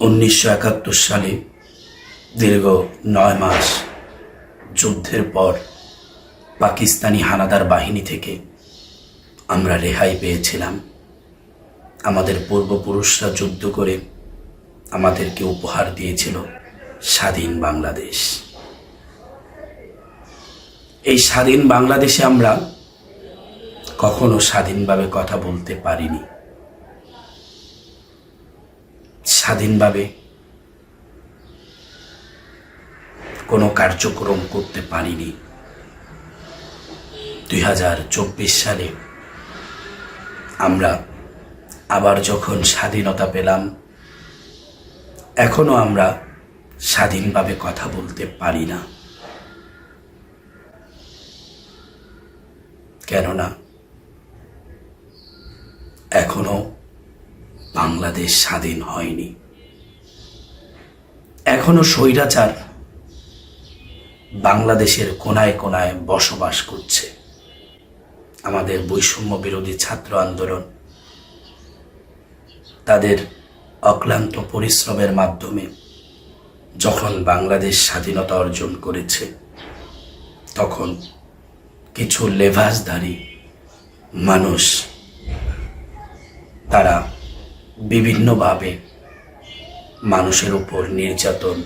উনিশশো একাত্তর সালে, দীর্ঘ নয় মাস যুদ্ধের পর পাকিস্তানি হানাদার বাহিনী থেকে আমরা রেহাই পেয়েছিলাম। আমাদের পূর্বপুরুষরা যুদ্ধ করে আমাদেরকে উপহার দিয়েছিল স্বাধীন বাংলাদেশ। এই স্বাধীন বাংলাদেশে আমরা কখনো স্বাধীনভাবে কথা বলতে পারিনি। স্বাধীনভাবে কোনো কার্যক্রম করতে পারিনি। দুই হাজার চব্বিশ সালে আমরা আবার যখন স্বাধীনতা পেলাম, এখনও আমরা স্বাধীনভাবে কথা বলতে পারি না। কেননা এখনও বাংলাদেশ স্বাধীন হয়নি। এখনও স্বৈরাচার বাংলাদেশের কোনায় কোনায় বসবাস করছে। আমাদের বৈষম্য বিরোধী ছাত্র আন্দোলন, তাদের অক্লান্ত পরিশ্রমের মাধ্যমে যখন বাংলাদেশ স্বাধীনতা অর্জন করেছে, তখন কিছু লেভাসধারী মানুষ, তারা বিভিন্নভাবে মানুষের উপর নির্যাতন,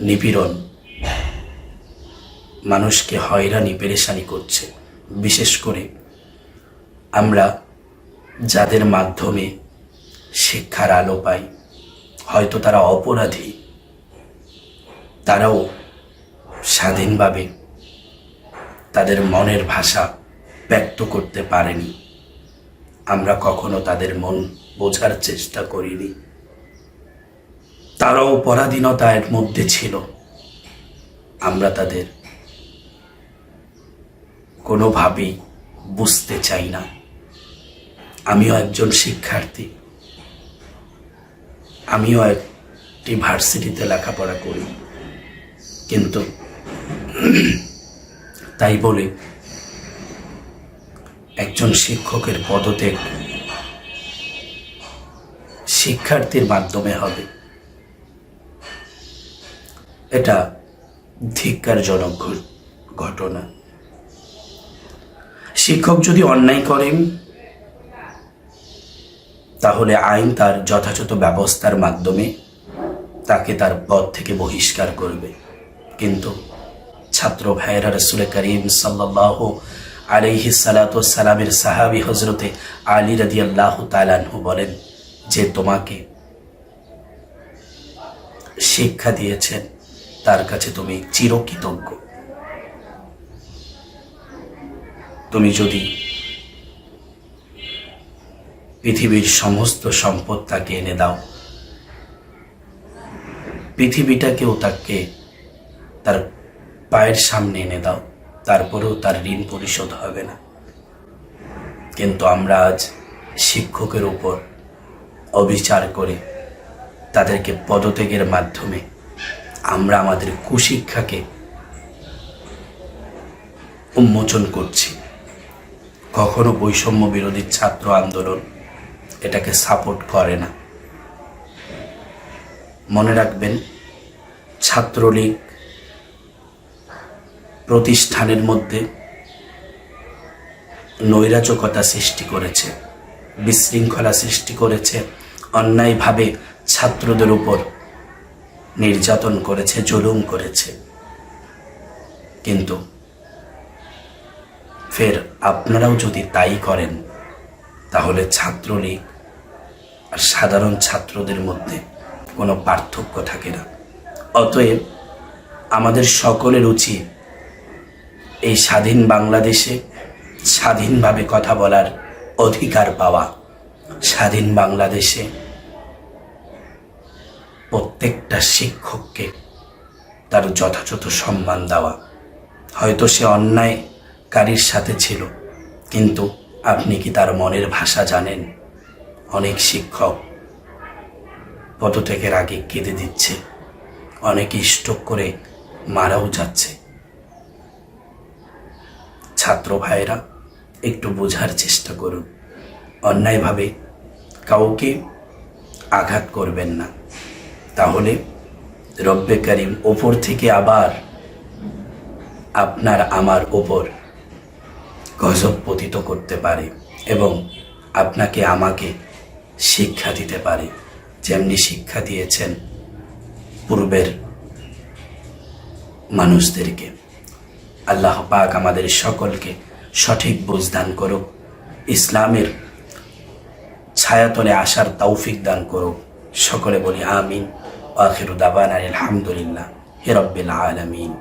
নিপীড়ন, মানুষকে হয়রানি, পেরেশানি করছে। বিশেষ করে আমরা যাদের মাধ্যমে শিক্ষার আলো পাই, হয়তো তারা অপরাধী, তারাও স্বাধীনভাবে তাদের মনের ভাষা ব্যক্ত করতে পারেনি। আমরা কখনো তাদের মন বোঝার চেষ্টা করিনি। তারাও পরাধীনতার মধ্যে ছিল। আমরা তাদের কোনোভাবেই বুঝতে চাই না। আমিও একজন শিক্ষার্থী। আমিও একটি ভার্সিটিতে লেখাপড়া করি। কিন্তু তাই বলে একজন শিক্ষকের পদত্যাগ। শিক্ষার্থীর মাধ্যমে হবে। এটা ধিক্কারজনক ঘটনা। শিক্ষক যদি অন্যায় করেন, তাহলে আইন তার যথাযথ ব্যবস্থার মাধ্যমে তাকে তার পদ থেকে বহিষ্কার করবে। কিন্তু ছাত্র ভাইয়েরা রসুল করিম সাল্লাহ সালাতু সালামের সাহাবি হজরতে আলী রাদি আল্লাহ তালানহু বলেন যে তোমাকে শিক্ষা দিয়েছেন, তার কাছে তুমি চিরকৃতজ্ঞ। তুমি যদি পৃথিবীর সমস্ত সম্পদ তাকে এনে দাও, পৃথিবীটাকেও তাকে তার পায়ের সামনে এনে দাও তারপরেও তার ঋণ পরিশোধ হবে না। কিন্তু আমরা আজ শিক্ষকের উপর অবিচার করে তাদেরকে পদত্যাগের মাধ্যমে আমরা আমাদের কুশিক্ষাকে উন্মোচন করছি। কখনো বৈষম্য বিরোধী ছাত্র আন্দোলন এটাকে সাপোর্ট করে না। মনে রাখবেন, ছাত্রলীগ প্রতিষ্ঠানের মধ্যে নৈরাজকতা সৃষ্টি করেছে, বিশৃঙ্খলা সৃষ্টি করেছে, অন্যায়ভাবে ছাত্রদের উপর নির্যাতন করেছে, জুলুম করেছে। কিন্তু ফের আপনারাও যদি তাই করেন, তাহলে ছাত্রলীগ আর সাধারণ ছাত্রদের মধ্যে কোনো পার্থক্য থাকে না। অতএব আমাদের সকলের উচিত এই স্বাধীন বাংলাদেশে স্বাধীনভাবে কথা বলার অধিকার পাওয়া স্বাধীন বাংলাদেশে প্রত্যেকটা শিক্ষককে তার যথাযথ সম্মান দেওয়া। হয়তো সে অন্যায়কারীর সাথে ছিল, কিন্তু আপনি কি তার মনের ভাষা জানেন? অনেক শিক্ষক পদত্যাগের আগে কেঁদে দিচ্ছে, অনেকে স্ট্রোক করে মারাও যাচ্ছে। ছাত্র ভাইয়েরা, একটু বোঝার চেষ্টা করুন। অন্যায়ভাবে কাউকে আঘাত করবেন না। তাহলে রব্বে করিম ওপর থেকে আবার আপনার আমার ওপর গজব পতিত করতে পারে এবং আপনাকে আমাকে শিক্ষা দিতে পারে। যেমনি শিক্ষা দিয়েছেন পূর্বের মানুষদেরকে। আল্লাহ পাক আমাদের সকলকে সঠিক বোঝ দান করুক, ইসলামের ছায়াতলে আসার তৌফিক দান করুক। সকলে বলি আমিন। আখিরু দাবান আলহামদুলিল্লাহ হিরব্বিল আলমিন।